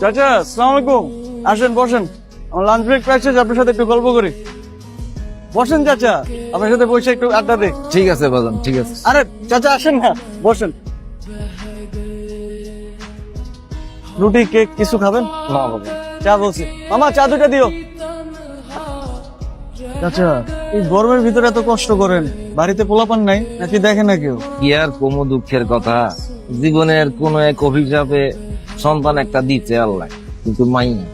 চাচা আসসালামু আলাইকুম আসেন বসেন। আমার লাঞ্চ ব্রেক প্রায় শেষ আপনার সাথে একটু গল্প করি। বসেন চাচা। আপনার সাথে বসে একটু আড্ডা দিই। ঠিক আছে বাজান ঠিক আছে। আরে চাচা আসেন না। বসেন। রুটি কেক কিছু খাবেন? না বাবা চা বলছি। মামা চা দুটা দিও। চাচা এই গরমের ভিতরে এত কষ্ট করেন। বাড়িতে পোলাপান নাই নাকি দেখে না কেউ? কি আর কোনো দুঃখের কথা? জীবনের কোন এক অভিশাপে সন্তান একটা দিচ্ছে আল্লাহ কিন্তু মাই না।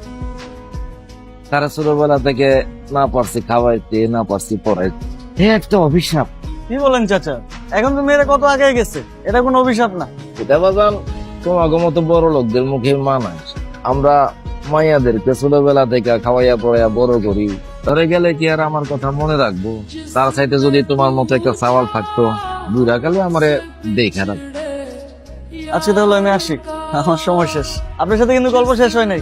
তারা ছোটবেলা থেকে না পারছি খাওয়াইতে না পারছি পড়াইতে। এ একটা অভিশাপ। কি বলেন চাচা? এখন তো মেয়েরা কত আগে গেছে? এটা কোনো অভিশাপ না। এটা বাজান মতো বড় লোকদের মুখে মানায় আমরা মাইয়াদেরকে ছোটবেলা থেকে খাওয়াইয়া পড়াইয়া বড় করি। ধরে গেলে কি আর আমার কথা মনে রাখব? তার সাইডে যদি তোমার মতো একটা সাওয়াল থাকতো বুড়া কালে আমারে দেখে রাখ আজকে তাহলে আমি আসি। আমার সময় শেষ। আপনার সাথে কিন্তু গল্প শেষ হয় নাই।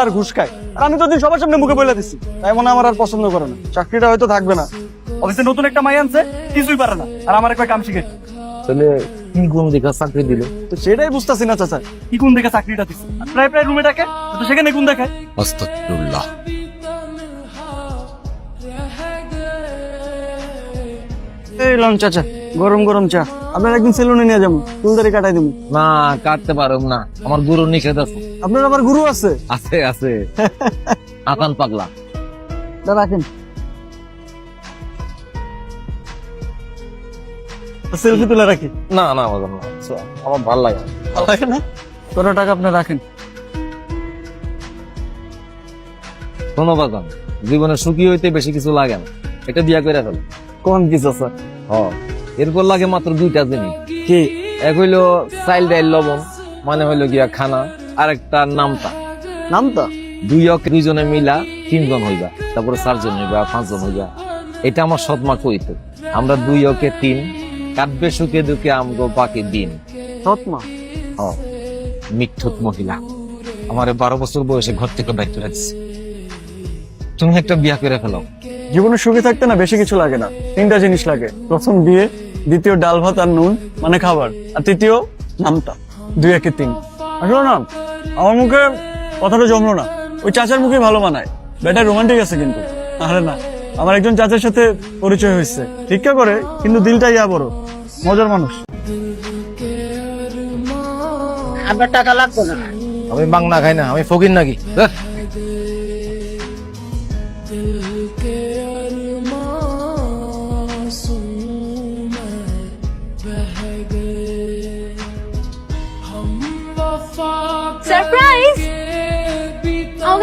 আর ঘুষ খায়। আর আমি সবার সামনে মুখে আমার আর পছন্দ করে না। চাকরিটা হয়তো থাকবে না। নতুন একটা কিছুই পারে না। আর আমার কাম শিখে। চাকরি দিল? তো সেটাই বুঝতেছি না চাচা। কি কোন দিকে চাকরিটা দিচ্ছে প্রায় প্রায় রুমে ডাকে। তো সেখানে কোন দেখায়? এই লন চাচা গরম গরম চা। আপনার একদিন সেলুনে নিয়ে যাব চুলদারি কাটাই দেবো। না কাটতে পারো না। আমার গুরু নিষেধ আছে। আপনার আবার গুরু আছে? আছে আছে। আকান পাগলা। তা রাখেন। সেলফি তুলে রাখি। না না আমার ভালো লাগে। ভালো লাগে না। কত টাকা আপনি রাখেন। শোনো বাজান জীবনে সুখী হইতে বেশি কিছু লাগে না। এটা বিয়া করে ফেলো। কোন কিছু স্যার হ। এরপর লাগে মাত্র দুইটা জিনিস। কি? এক হইল চাইল ডাইল লবণ মানে হইল গিয়া খানা আর একটা নামতা। নাম তো দুই অক দুইজনে মিলা তিনজন হইবা তারপরে চারজন হইবা পাঁচজন হইবা। এটা আমার সৎমা কইত আমরা দুই অকে তিন কাটবে সুখে দুঃখে আমগো বাকি দিন। সৎমা? হ। মিথ্যুত মহিলা। আমার বারো বছর বয়সে ঘর থেকে বাইর দিচ্ছে তুমি একটা বিয়া করে ফেলো। জীবনে সুখী থাকতে না বেশি কিছু লাগে না। তিনটা জিনিস লাগে। প্রথম বিয়ে দ্বিতীয় ডাল ভাত আর নুন মানে খাবার। আর তৃতীয় নামটা দুই একে তিন। আসলে না আমার মুখে কথাটা জমলো না। ওই চাচার মুখে ভালো মানায়। বেটা রোমান্টিক আছে কিন্তু। আরে না আমার একজন চাচার সাথে পরিচয় হয়েছে। ভিক্ষা করে কিন্তু দিলটা ইয়া বড় মজার মানুষ। আপনার টাকা লাগবে না। আমি বাংলা খাই না আমি ফকির নাকি।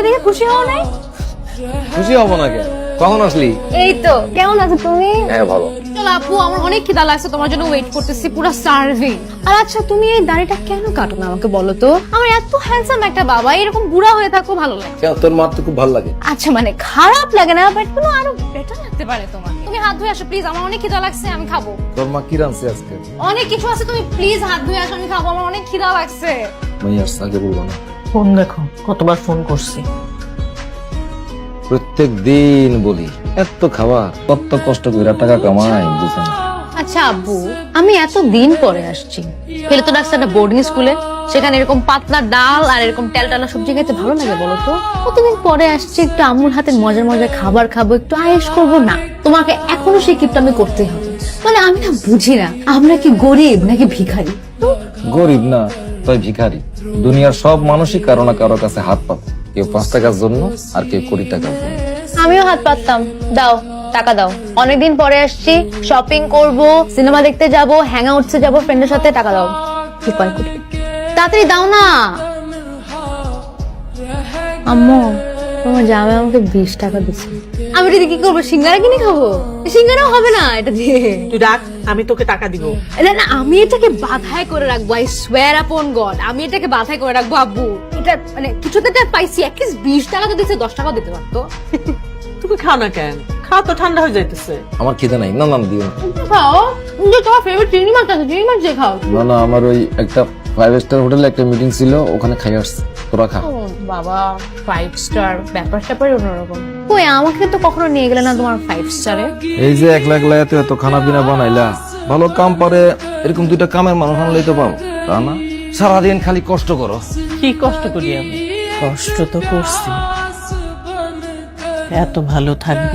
দেখে খুশি হও নাই? খুশি হব না কে কখন আসলি? এই তো কেমন আছো তুমি? হ্যাঁ ভালো। চলো আপু আমার অনেক খিদা লাগছে তোমার জন্য ওয়েট করতেছি পুরো সার্ভিং আর আচ্ছা তুমি এই দাড়িটা কেন কাটো না আমাকে বলো তো? আমার এত হ্যান্ডসাম একটা বাবা এরকম বুড়া হয়ে থাকো ভালো লাগে। তোর মার তো খুব ভালো লাগে। আচ্ছা মানে খারাপ লাগে না বাট কোনো আরও বেটার লাগতে পারে তোমার। তুমি হাত ধুয়ে আসো প্লিজ আমার অনেক খিদা লাগছে আমি খাব। তোর মা কি রানছে আজকে? অনেক কিছু আছে তুমি প্লিজ হাত ধুয়ে আসো আমি খাব আমার অনেক খিদা লাগছে। মাইয়ার আগে বলব না। ফোন দেখো কতবার ফোন করছি। প্রত্যেক দিন বলি এত খাবার কত কষ্ট করে টাকা কামাই বুঝে না। আচ্ছা আব্বু আমি এত দিন পরে আসছি। ফেলে তো ডাকছে একটা বোর্ডিং স্কুলে সেখানে এরকম পাতলা ডাল আর এরকম টালা সবজি খেতে ভালো লাগে বলো তো? কতদিন পরে আসছি একটু আম্মুর হাতে মজার মজার খাবার খাব একটু আয়েস করব না। তোমাকে এখনও সেই কিপটা আমি করতে হবে। মানে আমি না বুঝি না আমরা কি গরিব নাকি ভিখারি? গরিব না তাই ভিখারি। দুনিয়ার সব মানুষই কারও না কারও কাছে হাত পাত কেউ পাঁচ টাকার জন্য আর কেউ কোটি টাকার জন্য। আমিও হাত পাততাম। দাও টাকা দাও। অনেকদিন পরে আসছি শপিং করব সিনেমা দেখতে যাব হ্যাং আউটসে যাব ফ্রেন্ডের সাথে টাকা দাও। কি কয় কোটি তাড়াতাড়ি দাও না। আম্মু। তোমার জামাই আমাকে বিশ টাকা দিচ্ছে। আমি এটা কি করব সিঙ্গারা কিনে খাব? সিঙ্গারাও হবে না এটা দিয়ে। তুই রাখ আমি তোকে টাকা দিব। না না আমি এটাকে বাধাই করে রাখব আই সোয়ার আপন গড আমি এটাকে বাধাই করে রাখব আব্বু। এটা মানে কিছুতে একটা পাইছি অ্যাটলিস্ট বিশ টাকা তো দিচ্ছে দশ টাকাও দিতে পারতো। তুমি খাও না কেন? খাও তো ঠান্ডা হয়ে যাইতেছে। আমার খিদে নাই না না দিও না। খাও। যে তোমার ফেভারিট চিংড়ি মাছ আছে চিংড়ি মাছ দিয়ে খাও। না না আমার ওই একটা ফাইভ স্টার হোটেলে একটা মিটিং ছিল ওখানে খাই আসছে। তোরা খা। ও বাবা ফাইভ স্টার ব্যাপার স্যাপারই অন্যরকম। কই আমাকে তো কখনো নিয়ে গেলে না তোমার ফাইভ স্টারে এই যে একলা একলা এত এত খানা পিনা বানাইলা ভালো কাম পারে এরকম দুইটা কামের মানুষ আনলেই তো পাবো তা না? সারাদিন খালি কষ্ট করো। কি কষ্ট করি আমি? কষ্ট তো করছি। এত ভালো থাকব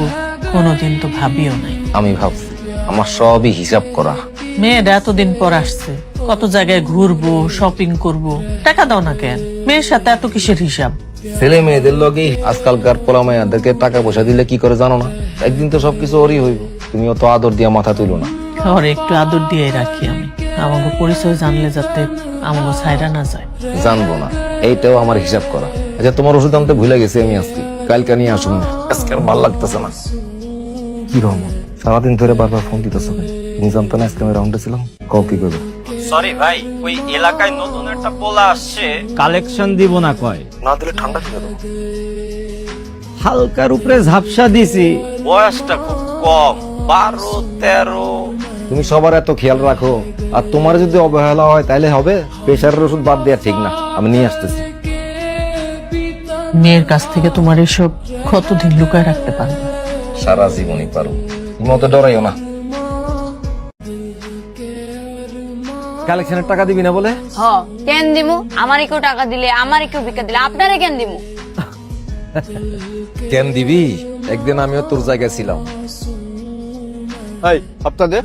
কোনোদিন তো ভাবিও নাই। আমি ভাবছি আমার সবই হিসাব করা। মেয়েরা এতদিন পর আসছে। কত জায়গায় ঘুরবো শপিং করব টাকা দাও না কেন? মেয়ের সাথে এত কিসের হিসাব? ছেলে মেয়েদের লগে আজকালকার পোলা মেয়েদেরকে টাকা পয়সা দিলে কি করে জানো না? একদিন তো সবকিছু ওরই হইব। তুমি অত আদর দিয়া মাথা তুলো না। ঘরে একটু আদর দিয়ে রাখি আমি। আমাকে পরিচয় জানলে যাতে আমাকে ছাইরা না যায়। জানব না। এইটাও আমার হিসাব করা। আচ্ছা তোমার ওষুধ আনতে ভুলে গেছি আমি আজকে। কালকে নিয়ে আসুন আজকে আর ভালো লাগতেছে না। কি রহমান সারাদিন ধরে বারবার ফোন দিতেছ তুমি জানতো না আজকে আমি রাউন্ডে ছিলাম? কও কি করবে? সরি ভাই ওই এলাকায় নতুন একটা পোলা আসছে। কালেকশন দিব না কয়। না দিলে ঠান্ডা খেয়ে দেবো হালকার উপরে ঝাপসা দিছি। বয়সটা খুব কম বারো তেরো। তুমি সবার এত খেয়াল রাখো আর তোমার যদি অবহেলা হয় তাহলে হবে প্রেশারের ওষুধ বাদ দেওয়া ঠিক না আমি নিয়ে আসতেছি। মেয়ের কাছ থেকে তোমার এসব কতদিন লুকায় রাখতে পারবে? সারা জীবনই পারো। তুমি অত ডরাইও না। কালেকশনের টাকা দিবি না বলে? হ কেন দিমু? আমারই কেউ টাকা দিলে আমারই কেউ ভিক্ষা দিলে আপনারে কেন দিমু? কেন দিবি? একদিন আমিও তোর জায়গায় ছিলাম। এই আপনাদের?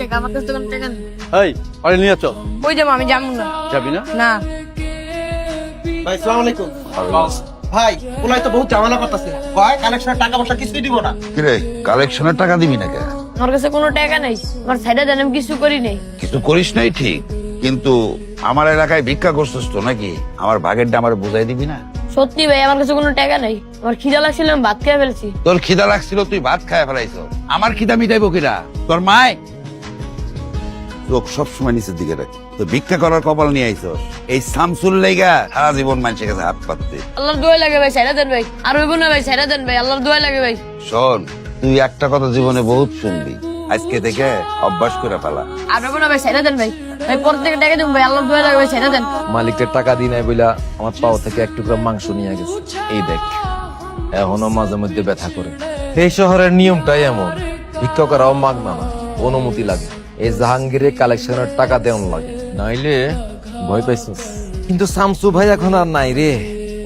টাকা আমার কাছে কোনো টাকা নেই এই আরে নিয়ে চল। ওই যাব আমি যাব না। যাবি না? না। ভাই সালাম আলাইকুম। ভাই ওলাই তো বহুত ঝামেলা করতেছে। কয় কালেকশনের টাকা পয়সা কিছুই দিব না। কিরে কালেকশনের টাকা দিবি না কে আমার কাছে কোনো টাকা নেই। আমার সাইডে দেন আমি কিছু করি নেই। কিছু করিস নাই ঠিক কিন্তু আমার এলাকায় ভিক্ষা করছিস তো নাকি? আমার ভাগেরটা আমার বুঝাই দিবি না? সত্যি ভাই আমার কাছে কোনো টাকা নেই। আমার খিদা লাগছিল আমি ভাত খেয়ে ফেলছি। তোর খিদা লাগছিল তুই ভাত খায় ফেলাইছ। আমার খিদা মিটাইবো কিরা তোর মায়? লোক সবসময় নিচের দিকে রাখে। তো ভিক্ষা করার কপাল নিয়ে আইছস। এই সামসুল লেগা সারা জীবন মানুষের কাছে হাত পাততে। আল্লাহর দোয়া লাগে ভাই সাইডে দেন ভাই। আর হইব না ভাই সাইডে দেন ভাই আল্লাহর দোয়া লাগে ভাই। শোন তুই একটা কথা জীবনে বহুত শুনবি। আজকে থেকে অভ্যাস করে ফেলা। আর হইব ভাই সাইডে দেন ভাই। ভাই পর থেকে টাকা দেন ভাই আল্লাহর দোয়া লাগে ভাই দেন। মালিকের টাকা দিই নাই বইলা আমার পাও থেকে এক টুকরা মাংস নিয়ে গেছে। এই দেখ এখনও মাঝে মধ্যে ব্যথা করে। এই শহরের নিয়মটাই এমন। ভিক্ষকরাও মাগ না অনুমতি লাগে। এই জাহাঙ্গীরের কালেকশনের টাকা দেওয়ান লাগে। নাইলে ভয় পাইছিস। কিন্তু শামসু ভাই এখন আর নাই রে।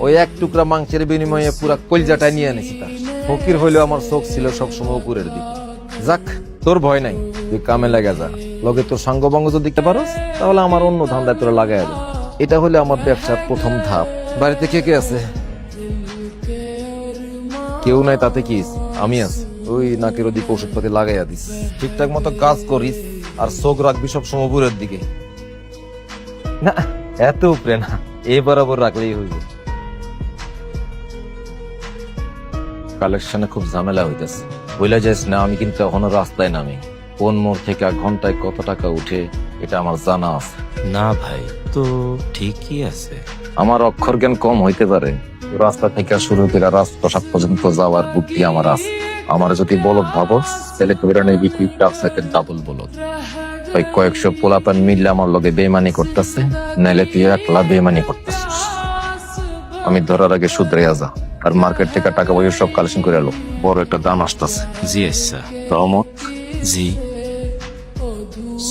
ওই এক টুকরা মাংসের বিনিময়ে পুরা কলজাটা নিয়ে এনেছি তার। ফকির হইলেও আমার চোখ ছিল সবসময় উপরের দিকে। যাক, তোর ভয় নাই, তুই কামে লাগা যা। লগে তোর সঙ্গ বঙ্গ যদি দিতে পারোস, তাহলে আমার অন্য ধান্দায় তোরা লাগাই দেব এটা হলে আমার ব্যবসার প্রথম ধাপ। বাড়িতে কে কে আছে? কেউ নাই, তাতে কি আমি আছি। ওই নাকের ওদিকে ওষুধপাতি লাগাইয়া দিস। ঠিকঠাক মতো কাজ করিস, আর চোখ রাখবি সব সময় উপরের দিকে। না, এত উপরে না, এ বরাবর রাখলেই হইবে। কালেকশনে খুব ঝামেলা হইতেছে। বইলা যাস না আমি কিন্তু এখনও রাস্তায় নামি। কোন মোড় থেকে ঘন্টায় কত টাকা উঠে এটা আমার জানা আছে। না ভাই তো ঠিকই আছে। আমার অক্ষর জ্ঞান কম হইতে পারে। রাস্তা থেকে শুরু করে রাজপ্রসাদ পর্যন্ত যাওয়ার বুদ্ধি আমার আছে। আমার যদি বলদ ভাবো তাহলে কবিরানের বিক্রি সেকেন্ড ডাবল বলদ। ওই কয়েকশো পোলাপান মিললে আমার লগে বেমানি করতেছে নাইলে তুই একলা বেমানি করতেছিস। আমি ধরার আগে শুধরাইয়া যা। আর মার্কেট থেকে টাকা পয়সা সব কালেকশন করে এলো বড় একটা দাম আসতেছে। জি আচ্ছা। রহমত জি।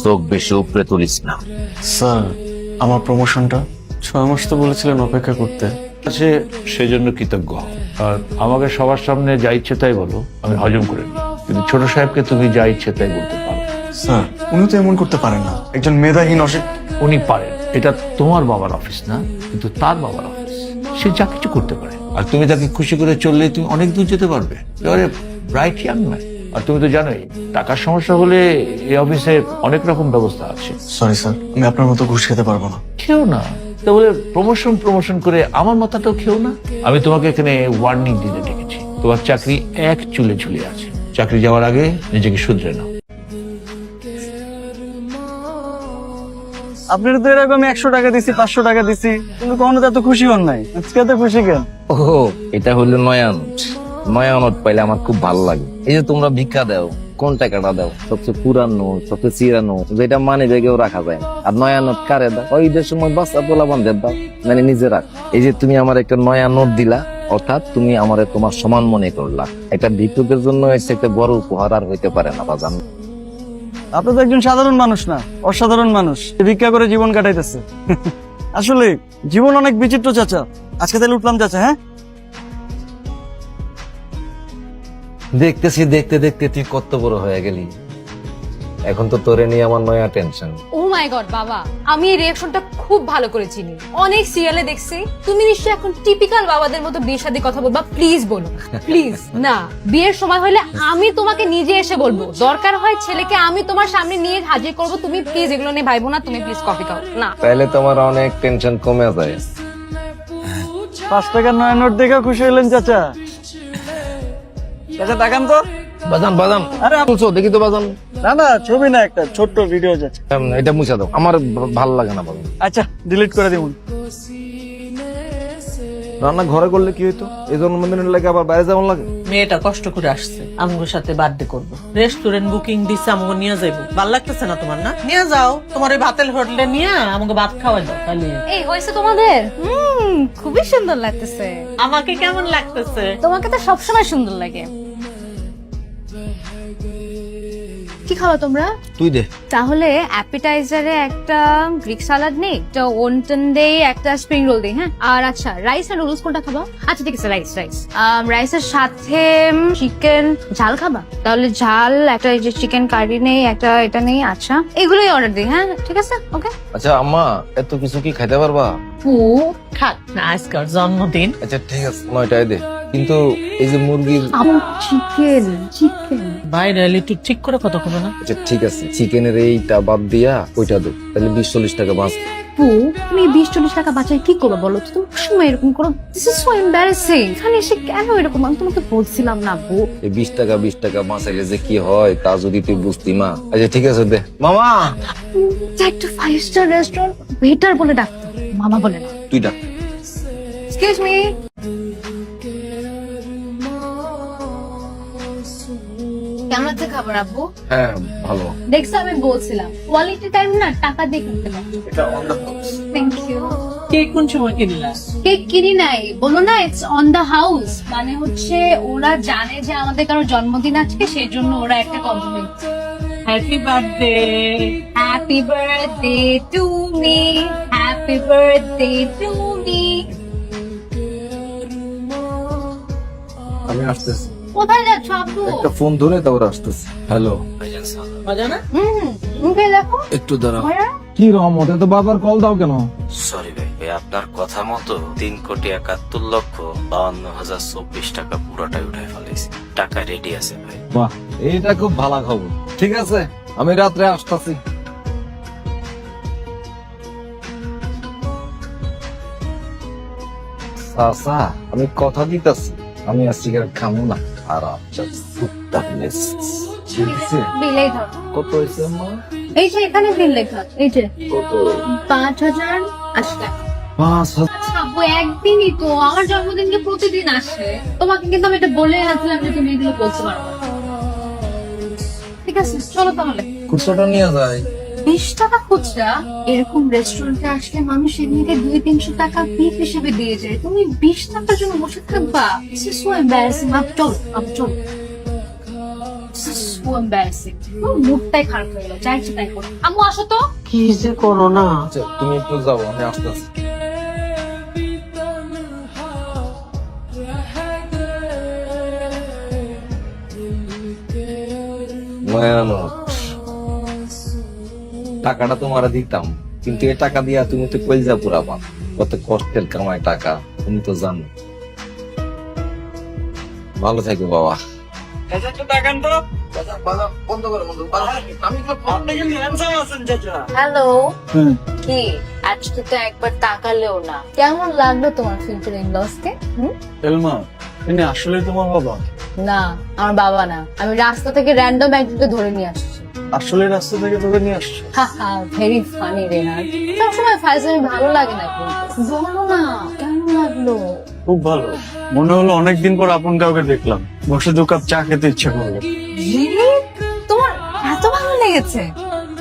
চোখ বেশি উপরে তুলিস না। স্যার আমার প্রমোশনটা ছয় মাস তো বলেছিলেন অপেক্ষা করতে। আছে সেজন্য কৃতজ্ঞ। আর আমাকে সবার সামনে যা ইচ্ছে তাই বলো আমি হজম করে নিই কিন্তু ছোট সাহেবকে তুমি যা ইচ্ছে তাই বলতে পারো। স্যার উনি তো এমন করতে পারেন না। একজন মেধাহীন অসিক উনি পারেন। এটা তোমার বাবার অফিস না কিন্তু তার বাবার অফিস সে যা কিছু করতে পারে। আর তুমি তাকে খুশি করে চললে তুমি অনেক দূর যেতে পারবে। এবারে ব্রাইট ইয়াং ম্যান আর তুমি তো জানোই টাকার সমস্যা হলে এই অফিসে অনেক রকম ব্যবস্থা আছে। সরি স্যার আমি আপনার মতো ঘুষ খেতে পারব না। খেও না। তা বলে প্রমোশন প্রমোশন করে আমার মাথাটাও খেও না। আমি তোমাকে এখানে ওয়ার্নিং দিতে ডেকেছি তোমার চাকরি এক চুলে ঝুলে আছে। চাকরি যাওয়ার আগে নিজেকে শুধরে নাও। আপনার তো এরকম একশো টাকা দিছি, পাঁচশো টাকা দিছি। কিন্তু কখনো তো এত খুশি হন নাই। আজকে এত খুশি কেন? ও এটা হলো নয়া নোট নয়া নোট পাইলে আমার খুব ভালো লাগে। এই যে তোমরা ভিক্ষা দাও, কোন টাকাটা দাও? সবচেয়ে পুরানো, সবচেয়ে চিরানো, যেটা মানে ব্যাগেও রাখা যায় আর নয়া নোট কারে দাও? ওই ঈদের সময় বাচ্চা পোলা বান্ধব দাও মানে নিজে রাখ। এই যে তুমি আমার একটা নয়া নোট দিলা, অর্থাৎ তুমি আমারে তোমার সমান মনে করলা। একটা ভিক্ষুকের জন্য একটা বড় উপহার আর হইতে পারে না, বাজান। আপনি তো একজন সাধারণ মানুষ না, অসাধারণ মানুষ। ভিক্ষা করে জীবন কাটাইতেছে। আসলে, জীবন অনেক বিচিত্র চাচা। আজকে তাহলে উঠলাম চাচা হ্যাঁ? দেখতেছি, দেখতে দেখতে তুই কত বড় হয়ে গেলি। এখন তো তোরে নিয়ে আমার নয়া টেনশন ও মাই গড বাবা। আমি এই রিয়াকশনটা খুব ভালো করে চিনি। অনেক সিরিয়ালে দেখছি। তুমি নিশ্চয়ই এখন টিপিক্যাল বাবাদের মতো বিয়ের সাথে কথা বলবা। প্লিজ বলো। প্লিজ না। বিয়ের সময় হলে আমি তোমাকে নিজে এসে বলব। দরকার হয় ছেলেকে আমি তোমার সামনে নিয়ে হাজির করব। তুমি প্লিজ এগুলো নিয়ে ভাইবো না। তুমি প্লিজ কফি খাও। না। তাহলে তোমার অনেক টেনশন কমে যায়। পাঁচ টাকার নয় নোট দেখে খুশি হলেন চাচা। চাচা তাকান তো। বাজান বাজান। আরে বলছো দেখি তো বাজান। না না ছবি না একটা ছোট্ট ভিডিও উম, এটা মুছা দাও। আমার ভালো লাগে না বাজান। আচ্ছা ডিলিট করে দিবুন রান্না ঘরে করলে কি হইতো? এই জন্মদিনের লাগে আবার বাইরে যেমন লাগে? মেয়েটা কষ্ট করে আসছে। আমগোর সাথে বার্থডে করব। রেস্টুরেন্ট বুকিং দিচ্ছে আমাকে নিয়ে যাইবো। ভালো লাগতেছে না তোমার না? নিয়ে যাও। তোমার ওই ভাতের হোটেলে নিয়ে আমাকে ভাত খাওয়াই দাও তাহলে। এই হয়েছে তোমাদের? হুম খুবই সুন্দর লাগতেছে। আমাকে কেমন লাগতেছে? তোমাকে তো সবসময় সুন্দর লাগে। কি খাওয়া তোমরা? তুই দে। তাহলে অ্যাপিটাইজারে একটা গ্রিক সালাড নেই একটা ওনটন দেই একটা স্প্রিং রোল দেই হ্যাঁ? আর আচ্ছা রাইস আর নুডলস কোনটা খাবা? আচ্ছা ঠিক আছে রাইস রাইস। রাইসের সাথে চিকেন ঝাল খাবা? তাহলে ঝাল একটা এই যে চিকেন কারি নেই একটা এটা নেই আচ্ছা। এগুলোই অর্ডার দিই হ্যাঁ? ঠিক আছে? ওকে আচ্ছা আম্মা এত কিছু কি খাইতে পারবা? ও খাক না আজকাল জন্মদিন। আচ্ছা ঠিক আছে নয়টায় দে। কিন্তু এই যে মুরগির আমার চিকেন চিকেন বাইরে এলে একটু ঠিক করে কথা কবে না? আচ্ছা ঠিক আছে চিকেনের এইটা বাদ দিয়া ওইটা দে তাহলে বিশ চল্লিশ টাকা বাঁচ। আপু তুমি বিশ চল্লিশ টাকা বাঁচাই কি করবে বলো তো? তুমি সময় এরকম করো। দিস ইজ সো এম্বারেসিং এখানে এসে কেন এরকম? আমি তোমাকে বলছিলাম না আপু। এই বিশ টাকা বিশ টাকা বাঁচাইলে যে কি হয় তা যদি তুই বুঝতি মা। আচ্ছা ঠিক আছে দে। মামা! একটা ফাইভ স্টার রেস্টুরেন্ট ওয়েটার বলে ডাকতো মামা বলে না। তুই ডাক। এক্সকিউজ মি কেমন আছে খাবার আব্বু হ্যাঁ ভালো। দেখছ আমি বলছিলাম। কোয়ালিটি টাইম না টাকা দিয়ে কিনতে পারছ থ্যাংক ইউ কে কোন সময় কিনলা? কেক কিনি নাই। বলো না ইটস অন দা হাউস মানে হচ্ছে ওরা জানে যে আমাদের কারও জন্মদিন আজকে সেই জন্য ওরা একটা compliment happy birthday happy birthday to me happy birthday to me আমি আসতেছি। কোথায় যাচ্ছ আব্বু একটা ফোন ধরে তারপর আসতেছি। হ্যালো মজা হুম মুখে দেখো। একটু দাঁড়াও। কি রহমত এত বারবার কল দাও কেন? সরি ভাই ভাই আপনার কথা মতো তিন কোটি একাত্তর লক্ষ বাউন্ন হাজার চব্বিশ টাকা পুরোটাই উঠাই ফেলেছি। টাকা রেডি আছে ভাই। বাহ এইটা খুব ভালো খবর। ঠিক আছে আমি রাত্রে আসতেছি। আমি কথা দিতেছি। আমি আর সিগারেট খামো না। বিলেই ধরো কত হয়েছে এই যে এখানে বিল লেখা এই যে। কত? পাঁচ হাজার আশি টাকা। পাঁচ হাজার। একদিনই তো আমার জন্মদিনকে প্রতিদিন আসে। তোমাকে কিন্তু আমি এটা বলে রাখলাম যে তুমি এগুলো বলতে পারো ঠিক আছে চলো তাহলে। খুচরাটা নিয়ে যায় বিশ টাকা খুচরা এরকম রেস্টুরেন্টে আসলে মানুষ এমনিতে দুই তিনশো টাকা বিল হিসেবে দিয়ে যায়। তুমি বিশ টাকার জন্য বসে থাকবা? Is so আপ চল আপ চল। মুডটাই খারাপ হয়ে গেল। যাই তাই করো। আম্মু আসো তো। কি যে করো না? আচ্ছা তুমি একটু যাও আমি আসতেছি। নয়া নোট। টাকাটা তোমার দিতাম কিন্তু এই টাকা দিয়া তুমি তো কলজা পুরাবা কত কষ্টের কামাই টাকা তুমি তো জানো। ভালো থাকো বাবা। চাচা একটু তাকান তো। বন্ধ করো বন্ধ। আপনি কিন্তু হ্যান্ডসাম আছেন চাচা। হ্যালো। কি আজকে তো একবার তাকালেও না। কেমন লাগল তোমার ফিউচার ইন লসকে এলমা আসলে তোমার বাবা? না আমার বাবা না। আমি রাস্তা থেকে র্যান্ডম একজনকে ধরে নিয়ে আসছি। আসলে রাস্তা থেকে ধরে নিয়ে আসছো। ভেরি ফানি রেহান সবসময় ফাইজামি ভালো লাগে না কিন্তু। বলো না কেমন লাগল? খুব ভালো। মনে হলো অনেকদিন পর আপন কাউকে দেখলাম। বসে দু কাপ চা খেতে ইচ্ছে করল। Really? এত ভালো লেগেছে?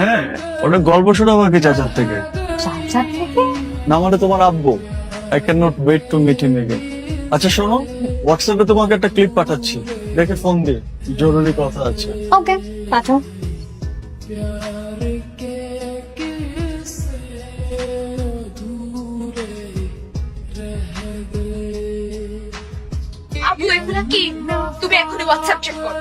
হ্যাঁ ওটা গল্প শোনা আমাকে চাচার থেকে। চাচার থেকে? না মানে তোমার আব্বু। I can not wait to meet him again আচ্ছা শোনো হোয়াটসঅ্যাপে তোমাকে একটা ক্লিপ পাঠাচ্ছি। দেখে ফোন দিয়ে। জরুরি কথা আছে। ওকে পাঠাও। আপু এগুলা কি তুমি এখনই হোয়াটসঅ্যাপ চেক করো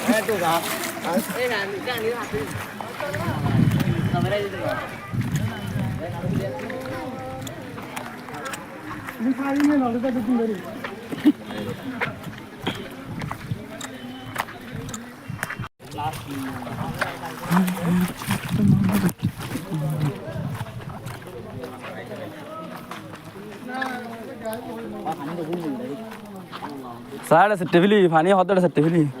ফেলি পানি হতে সেটে ফেলি আকাশ একদিন লই দাঁড়ানো না হয় বেকনো তো একদিন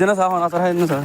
না সাহা না স্যার হয় না স্যার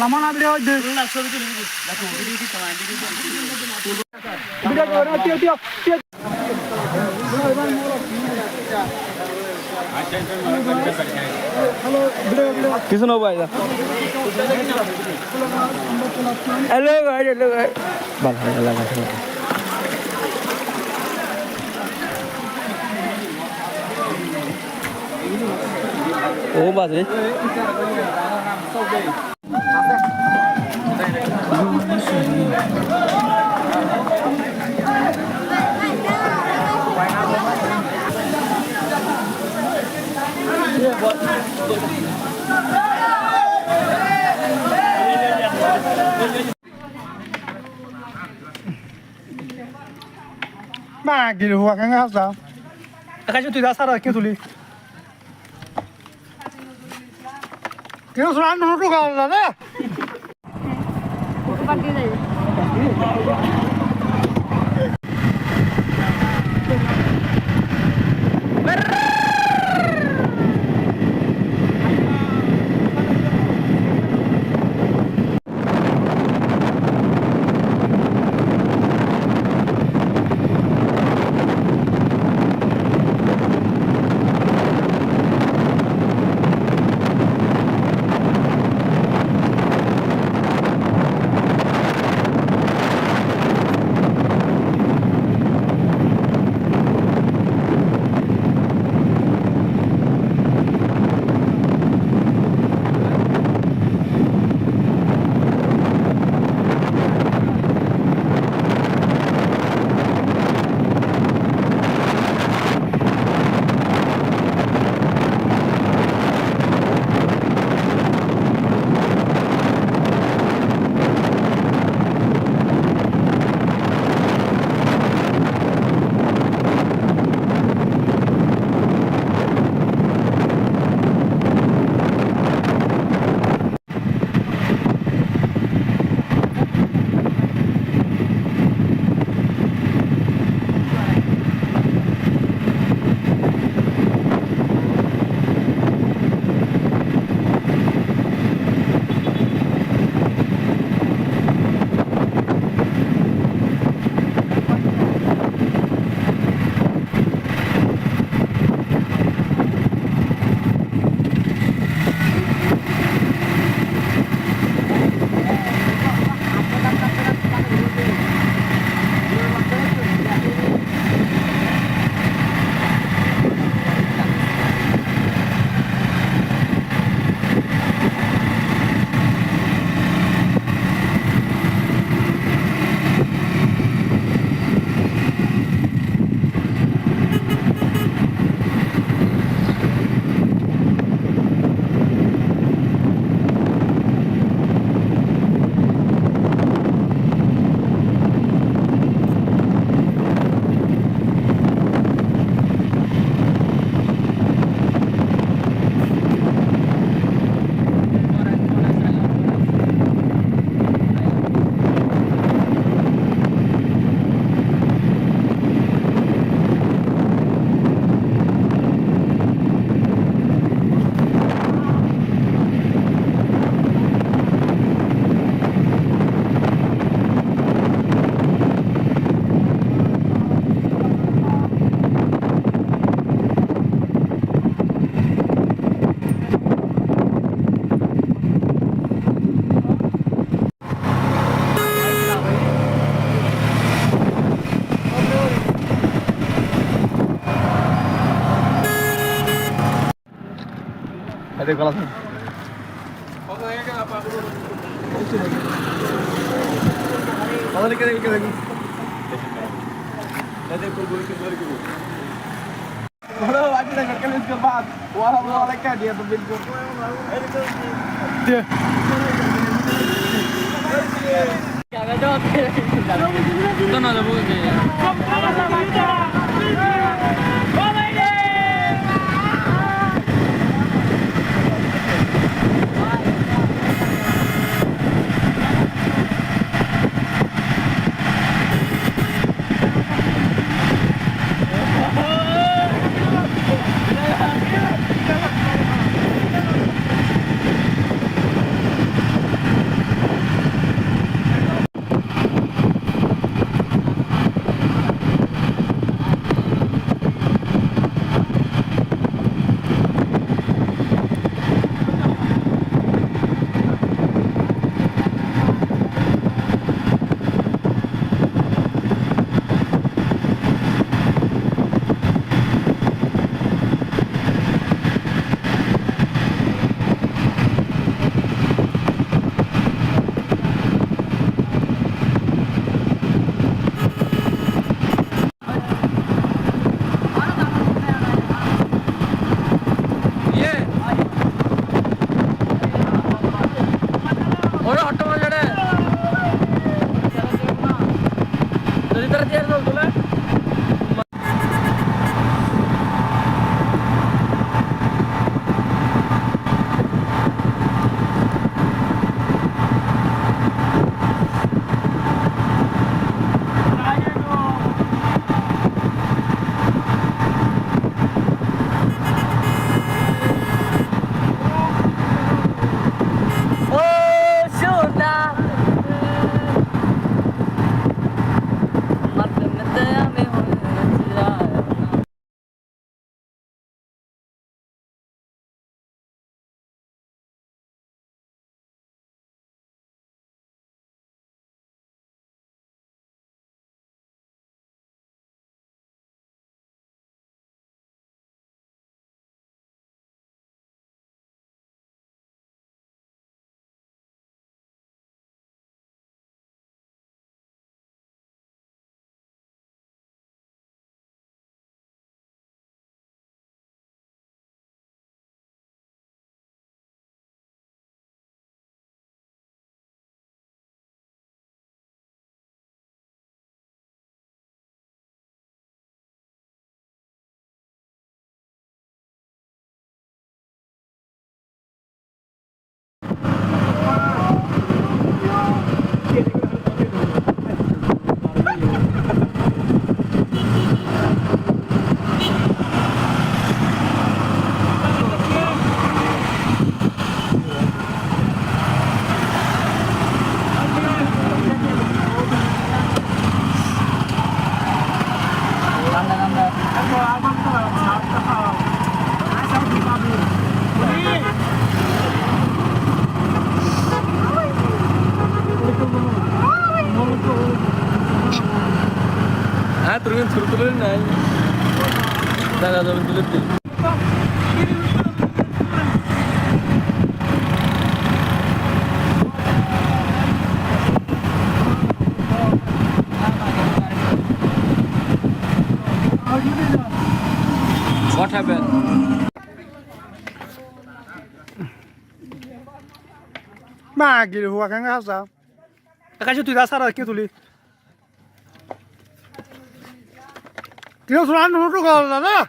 লামান আদরে হইছে না ছবি তুলে দেখো ভিডিও কি তোমার ভিডিও ভিডিও করে টিও টিও টিও কিছু নব আইলা হ্যালো গাইজ হ্যালো গাইজ ভালো ভালো ভালো। ও বাজে Nah, gini huwa kan hasa. Akan tu dah sarah kin tuli. Kino suran nu 给我孙儿弄个猪羔子咋 igual a Magil, huwag kang asa. Kasi tuh dasar lagi tuli. Kaya selalu nurut kalau lah.